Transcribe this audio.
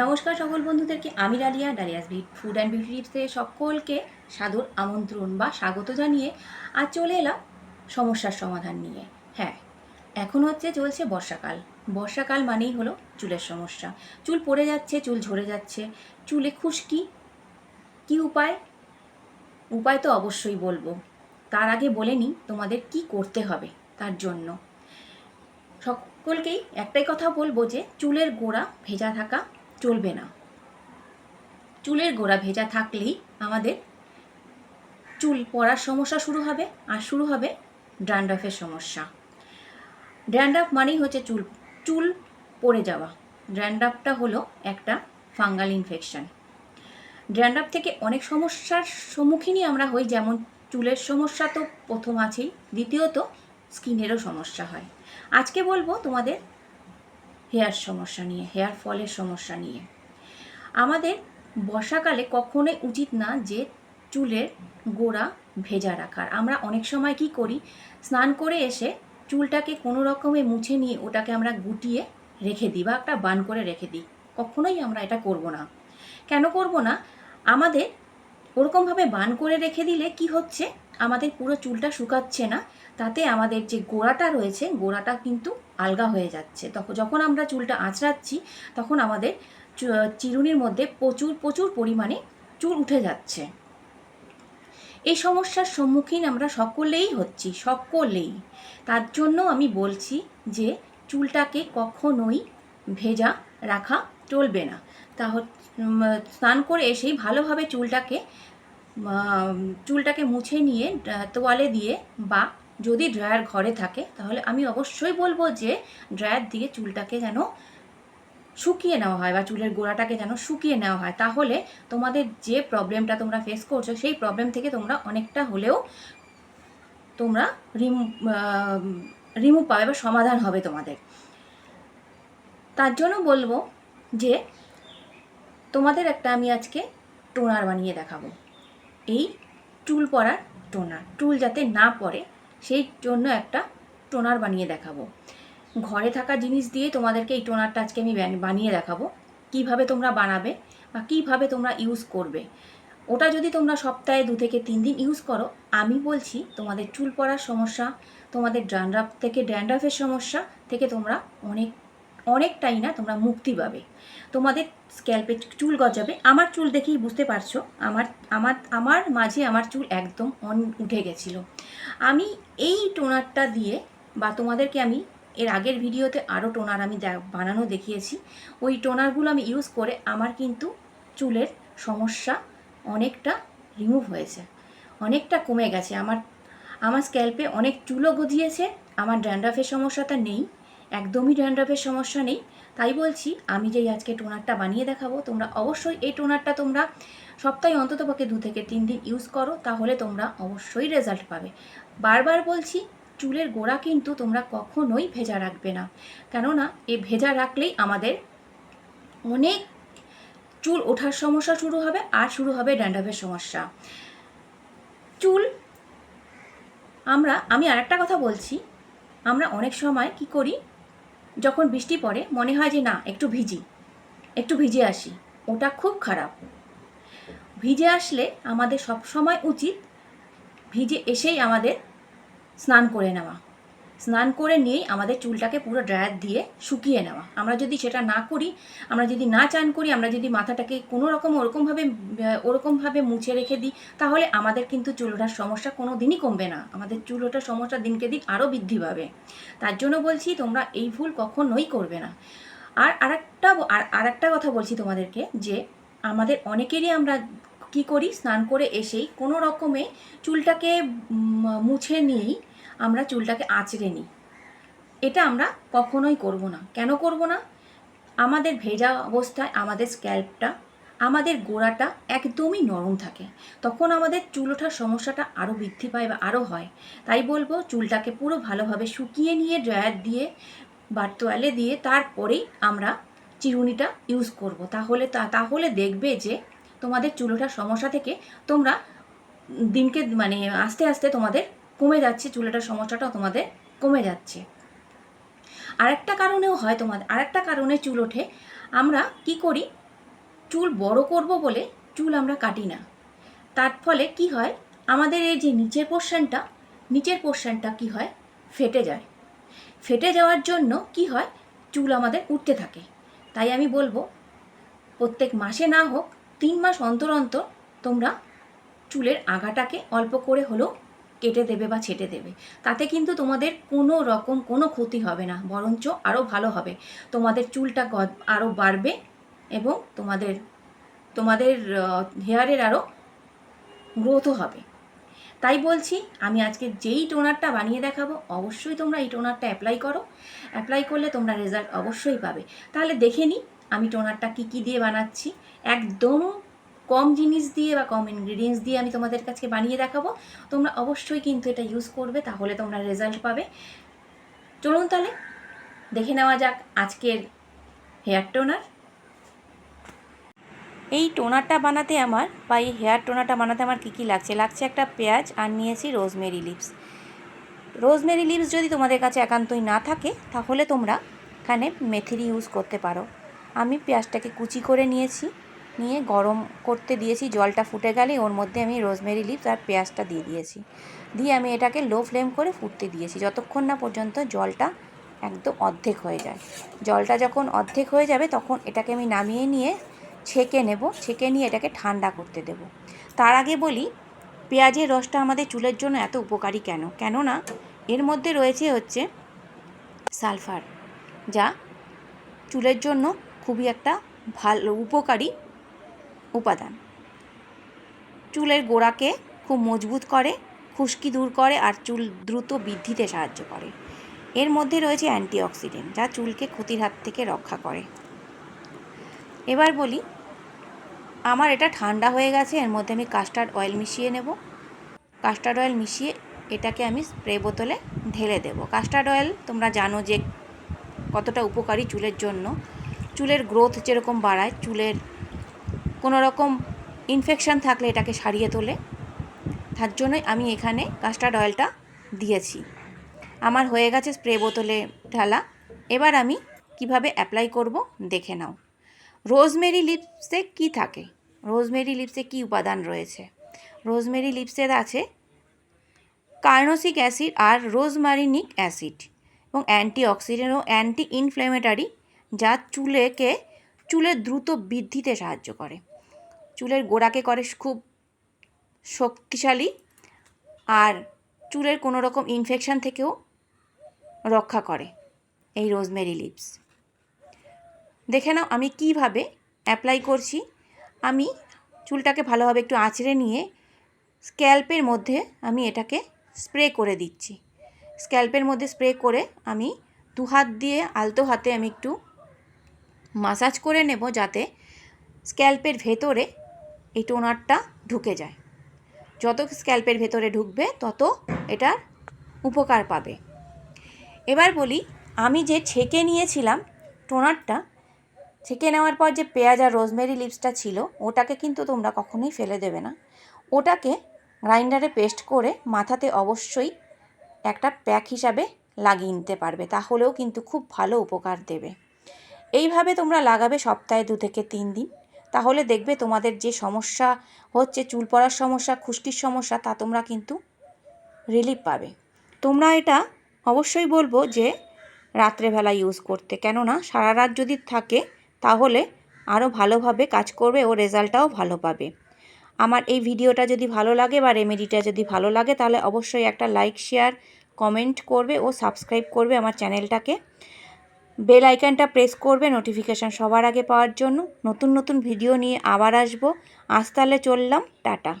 নমস্কার সকল বন্ধুদেরকে, আমি Dalia, Dalia's beat food and beauty টিপসে সকলকে সাদর আমন্ত্রণ বা স্বাগত জানিয়ে আর চলে এলাম সমস্যার সমাধান নিয়ে। হ্যাঁ এখন হচ্ছে চলছে বর্ষাকাল। বর্ষাকাল মানেই হলো চুলের সমস্যা। চুল পড়ে যাচ্ছে, চুল ঝরে যাচ্ছে। চুলে খুশকি? কি উপায়? উপায় তো অবশ্যই বলব। তার আগে বলে নিই তোমাদের কি করতে হবে তার জন্য। সকলকেই একটাই কথা বলব যে চুলের গোড়া ভেজা থাকা চলবে না। চুলের গোড়া ভেজা থাকলেই আমাদের চুল পড়ার সমস্যা শুরু হবে, আর শুরু হবে ড্যান্ড্রফের সমস্যা। ড্যান্ড্রফ মানেই হচ্ছে চুল চুল পড়ে যাওয়া। ড্যান্ড্রফটা হলো একটা ফাঙ্গাল ইনফেকশন। ড্যান্ড্রফ থেকে অনেক সমস্যার সম্মুখীনই আমরা হই, যেমন চুলের সমস্যা তো প্রথম আছেই, দ্বিতীয়ত স্কিনেরও সমস্যা হয়। আজকে বলব তোমাদের হেয়ার সমস্যা নিয়ে, হেয়ার ফলের সমস্যা নিয়ে। আমাদের বর্ষাকালে কখনোই উচিত না যে চুলের গোড়া ভেজা রাখার। আমরা অনেক সময় কি করি, স্নান করে এসে চুলটাকে কোনো রকমে মুছে নিয়ে ওটাকে আমরা গুটিয়ে রেখে দিই বা একটা বান করে রেখে দিই। কখনোই আমরা এটা করব না। কেন করব না? আমাদের ওরকমভাবে বান করে রেখে দিলে কি হচ্ছে? আমাদের পুরো চুলটা শুকাচ্ছে না, তাতে আমাদের যে গোড়াটা রয়েছে, গোড়াটা কিন্তু আলগা হয়ে যাচ্ছে। তখন যখন আমরা চুলটা আঁচড়াচ্ছি, তখন আমাদের চিরুনির মধ্যে প্রচুর প্রচুর পরিমাণে চুল উঠে যাচ্ছে। এই সমস্যার সম্মুখীন আমরা সকলেই হচ্ছি, সকলেই। তার জন্য আমি বলছি যে, চুলটাকে কখনোই ভেজা রাখা চলবে না। তা স্নান করে এসেই ভালোভাবে চুলটাকে চুলটাকে মুছে নিয়ে তোয়ালে দিয়ে বা যদি ড্রায়ার ঘরে থাকে, তাহলে আমি অবশ্যই বলব যে ড্রায়ার দিয়ে চুলটাকে যেন শুকিয়ে নেওয়া হয় বা চুলের গোড়াটাকে যেন শুকিয়ে নেওয়া হয়। তাহলে তোমাদের যে প্রবলেমটা তোমরা ফেস করছ, সেই প্রবলেম থেকে তোমরা অনেকটা হলেও তোমরা রিমুভ রিমুভ পাবে বা সমাধান হবে তোমাদের। তার জন্য বলব যে তোমাদের একটা আমি আজকে টোনার বানিয়ে দেখাবো। এই টুল পড়ার টোনার। টুল যাতে না পড়ে, সেই জন্য একটা টোনার বানিয়ে দেখাবো। ঘরে থাকা জিনিস দিয়ে তোমাদেরকে এই টোনারটা আজকে আমি বান- বানিয়ে দেখাবো। কীভাবে তোমরা বানাবে বা কীভাবে তোমরা ইউজ করবে। ওটা যদি তোমরা সপ্তাহে দু থেকে তিন দিন ইউজ করো, আমি বলছি তোমাদের চুল পড়ার সমস্যা, তোমাদের ড্যান্ড্রাফ থেকে ড্যান্ড্রাফের সমস্যা থেকে তোমরা অনেক অনেকটাই না তোমরা মুক্তি পাবে। তোমাদের স্ক্যাল্পে চুল গজাবে। আমার চুল দেখেই বুঝতে পারছ, আমার আমার আমার মাঝে আমার চুল একদম অন, উঠে গেছিল। আমি এই টোনারটা দিয়ে বা তোমাদেরকে আমি এর আগের ভিডিওতে আরও টোনার আমি বানানো দেখিয়েছি। ওই টোনারগুলো আমি ইউজ করে আমার কিন্তু চুলের সমস্যা অনেকটা রিমুভ হয়েছে, অনেকটা কমে গেছে। আমার আমার স্ক্যাল্পে অনেক চুলও গজিয়েছে, আমার ড্যান্ড্রাফের সমস্যাটা নেই। একদমই ড্যান্ড্রাফের সমস্যা নেই। তাই বলছি, আমি যেই আজকে টোনারটা বানিয়ে দেখাবো, তোমরা অবশ্যই এই টোনারটা তোমরা সপ্তাহে অন্ততপক্ষে দু থেকে তিন দিন ইউজ করো, তাহলে তোমরা অবশ্যই রেজাল্ট পাবে। বারবার বলছি, চুলের গোড়া কিন্তু তোমরা কখনোই ভেজা রাখবে না। কেননা, এ ভেজা রাখলেই আমাদের অনেক চুল ওঠার সমস্যা শুরু হবে, আর শুরু হবে ড্যান্ড্রাফের সমস্যা। চুল, আমরা, আমি আরেকটা কথা বলছি, আমরা অনেক সময় কি করি যখন বৃষ্টি পড়ে, মনে হয় যে না, একটু ভিজি। একটু ভিজে আসি। ওটা খুব খারাপ। ভিজে আসলে আমাদের সব সময় উচিত ভিজে এসেই আমাদের স্নান করে নেওয়া। স্নান করে নিয়েই আমাদের চুলটাকে পুরো ড্রায়ার দিয়ে শুকিয়ে নেওয়া। আমরা যদি সেটা না করি, আমরা যদি না চান করি, আমরা যদি মাথাটাকে কোনো রকম ওরকমভাবে ওরকমভাবে মুছে রেখে দিই, তাহলে আমাদের কিন্তু চুল ওঠার সমস্যা কোনো দিনই কমবে না। আমাদের চুল ওঠার সমস্যা দিনকে দিন আরও বৃদ্ধি পাবে। তার জন্য বলছি, তোমরা এই ভুল কখনোই করবে না। আর আরেকটা আর আরেকটা কথা বলছি তোমাদেরকে, যে আমাদের অনেকেরই আমরা কি করি, স্নান করে এসেই কোনো রকমে চুলটাকে মুছে নিয়েই আমরা চুলটাকে আঁচড়ে নিই। এটা আমরা কখনোই করব না। কেন করব না? আমাদের ভেজা অবস্থায় আমাদের স্ক্যাল্পটা, আমাদের গোড়াটা একদমই নরম থাকে। তখন আমাদের চুল ওঠার সমস্যাটা আরও বৃদ্ধি পায় বা আরও হয়। তাই বলব, চুলটাকে পুরো ভালোভাবে শুকিয়ে নিয়ে ড্রায়ার দিয়ে, বা তোয়ালে দিয়ে তারপরেই আমরা চিরুনিটা ইউজ করব। তাহলে তা, তাহলে দেখবে যে তোমাদের চুল ওঠার সমস্যা থেকে তোমরা দিনকে মানে আস্তে আস্তে তোমাদের কমে যাচ্ছে চুল ওঠার সমস্যাটাও তোমাদের কমে যাচ্ছে। আরেকটা কারণেও হয় তোমাদের আরেকটা কারণে চুল ওঠে। আমরা কি করি? চুল বড় করব বলে চুল আমরা কাটি না। তার ফলে কি হয়? আমাদের এই যে নিচের পোর্শনটা নিচের পোর্শনটা কি হয়? ফেটে যায়। ফেটে যাওয়ার জন্য কি হয়? চুল আমাদের উঠতে থাকে। তাই আমি বলব, প্রত্যেক মাসে না হোক, তিন মাস অন্তর অন্তর তোমরা চুলের আগাটাকে অল্প করে হলেও কেটে দেবে বা ছেটে দেবে। তাতে কিন্তু তোমাদের কোনো রকম কোনো ক্ষতি হবে না, বরঞ্চ আরও ভালো হবে। তোমাদের চুলটা আরও বাড়বে এবং তোমাদের তোমাদের হেয়ারের আরও গ্রোথও হবে। তাই বলছি, আমি আজকে যেই টোনারটা বানিয়ে দেখাবো, অবশ্যই তোমরা এই টোনারটা অ্যাপ্লাই করো। অ্যাপ্লাই করলে তোমরা রেজাল্ট অবশ্যই পাবে। তাহলে দেখে নিই আমি টোনারটা কী কী দিয়ে বানাচ্ছি। একদম কম জিনিস দিয়ে বা কম ইনগ্রিডিয়েন্টস দিয়ে আমি তোমাদের কাছে বানিয়ে দেখাবো। তোমরা অবশ্যই কিন্তু এটা ইউজ করবে, তাহলে তোমরা রেজাল্ট পাবে। চলুন তাহলে, দেখে নেওয়া যাক আজকের হেয়ার টোনার এই টোনারটা বানাতে আমার বা এই হেয়ার টোনারটা বানাতে আমার কী কী লাগছে? লাগছে একটা পেঁয়াজ আর নিয়েছি রোজমেরি লিভস রোজমেরি লিভস যদি তোমাদের কাছে একান্তই না থাকে, তাহলে তোমরা এখানে মেথির ইউজ করতে পারো। আমি পেঁয়াজটাকে কুচি করে নিয়েছি। নিয়ে গরম করতে দিয়েছি, জলটা ফুটে গেলে ওর মধ্যে আমি রোজমেরি লিভস আর পেঁয়াজটা দিয়ে দিয়েছি। দিয়ে আমি এটাকে লো ফ্লেম করে ফুটতে দিয়েছি, যতক্ষণ না পর্যন্ত জলটা একদম অর্ধেক হয়ে যায়। জলটা যখন অর্ধেক হয়ে যাবে তখন এটাকে আমি নামিয়ে নিয়ে ছেঁকে নেব, ছেঁকে নিয়ে এটাকে ঠান্ডা করতে দেব। তার আগে বলি, পেঁয়াজের রসটা আমাদের চুলের জন্য এত উপকারী কেন? কেননা এর মধ্যে রয়েছে হচ্ছে সালফার, যা চুলের জন্য খুবই একটা ভালো, উপকারী উপাদান। চুলের গোড়াকে খুব মজবুত করে, খুশকি দূর করে আর চুল দ্রুত বৃদ্ধিতে সাহায্য করে। এর মধ্যে রয়েছে অ্যান্টিঅক্সিডেন্ট যা চুলকে ক্ষতির হাত থেকে রক্ষা করে। এবার বলি, আমার এটা ঠান্ডা হয়ে গেছে, এর মধ্যে আমি কাস্টার্ড অয়েল মিশিয়ে নেব। কাস্টার্ড অয়েল মিশিয়ে এটাকে আমি স্প্রে বোতলে ঢেলে দেব। কাস্টার্ড অয়েল তোমরা জানো যে কতটা উপকারী চুলের জন্য। চুলের গ্রোথ যেরকম বাড়ায়, চুলের কোনো রকম ইনফেকশান থাকলে এটাকে সারিয়ে তোলে। তার জন্যই আমি এখানে কাস্টার্ড অয়েলটা দিয়েছি। আমার হয়ে গেছে স্প্রে বোতলে ঢালা। এবার আমি কীভাবে অ্যাপ্লাই করব দেখে নাও। রোজমেরি লিপসে কি থাকে? রোজমেরি লিপসে কি উপাদান রয়েছে? রোজমেরি লিপসের আছে কার্নোসিক অ্যাসিড আর রোজমারিনিক অ্যাসিড এবং অ্যান্টিঅক্সিডেন্ট ও অ্যান্টি ইনফ্ল্যামেটারি যা চুলেকে, চুলের দ্রুত বৃদ্ধিতে সাহায্য করে। চুলের গোড়াকে করে খুব শক্তিশালী আর চুলের কোনো রকম ইনফেকশান থেকেও রক্ষা করে এই রোজমেরি লিপস দেখে নাও আমি কীভাবে অ্যাপ্লাই করছি। আমি চুলটাকে ভালোভাবে একটু আঁচড়ে নিয়ে স্ক্যাল্পের মধ্যে আমি এটাকে স্প্রে করে দিচ্ছি। স্ক্যাল্পের মধ্যে স্প্রে করে আমি দু হাত দিয়ে আলতো হাতে আমি একটু মাসাজ করে নেব যাতে স্ক্যাল্পের ভেতরে এই টোনারটা ঢুকে যায়। যত স্ক্যাল্পের ভেতরে ঢুকবে, তত এটার উপকার পাবে। এবার বলি, আমি যে ছেঁকে নিয়েছিলাম টোনারটা, ছেঁকে নেওয়ার পর যে পেঁয়াজ আর রোজমেরি লিপসটা ছিল, ওটাকে কিন্তু তোমরা কখনোই ফেলে দেবে না। ওটাকে গ্রাইন্ডারে পেস্ট করে মাথাতে অবশ্যই একটা প্যাক হিসাবে লাগিয়ে নিতে পারবে, তাহলেও কিন্তু খুব ভালো উপকার দেবে। এইভাবে তোমরা লাগাবে সপ্তাহে দু থেকে তিন দিন। তাহলে দেখবে তোমাদের যে সমস্যা হচ্ছে, চুল পড়ার সমস্যা, খুশকির সমস্যা, তা তোমরা কিন্তু রিলিফ পাবে। তোমরা এটা অবশ্যই বলব যে রাত্রেবেলা ইউজ করতে। কেননা সারা রাত যদি থাকে, তাহলে আরও ভালোভাবে কাজ করবে, ও রেজাল্টটাও ভালো পাবে। আমার এই ভিডিওটা যদি ভালো লাগে বা রেমেডিটা যদি ভালো লাগে, তাহলে অবশ্যই একটা লাইক শেয়ার কমেন্ট করবে ও সাবস্ক্রাইব করবে আমার চ্যানেলটাকে বেল আইকনটা প্রেস করবে নোটিফিকেশান সবার আগে পাওয়ার জন্য। নতুন নতুন ভিডিও নিয়ে আবার আসব। আজ তাহলে চললাম, টাটা।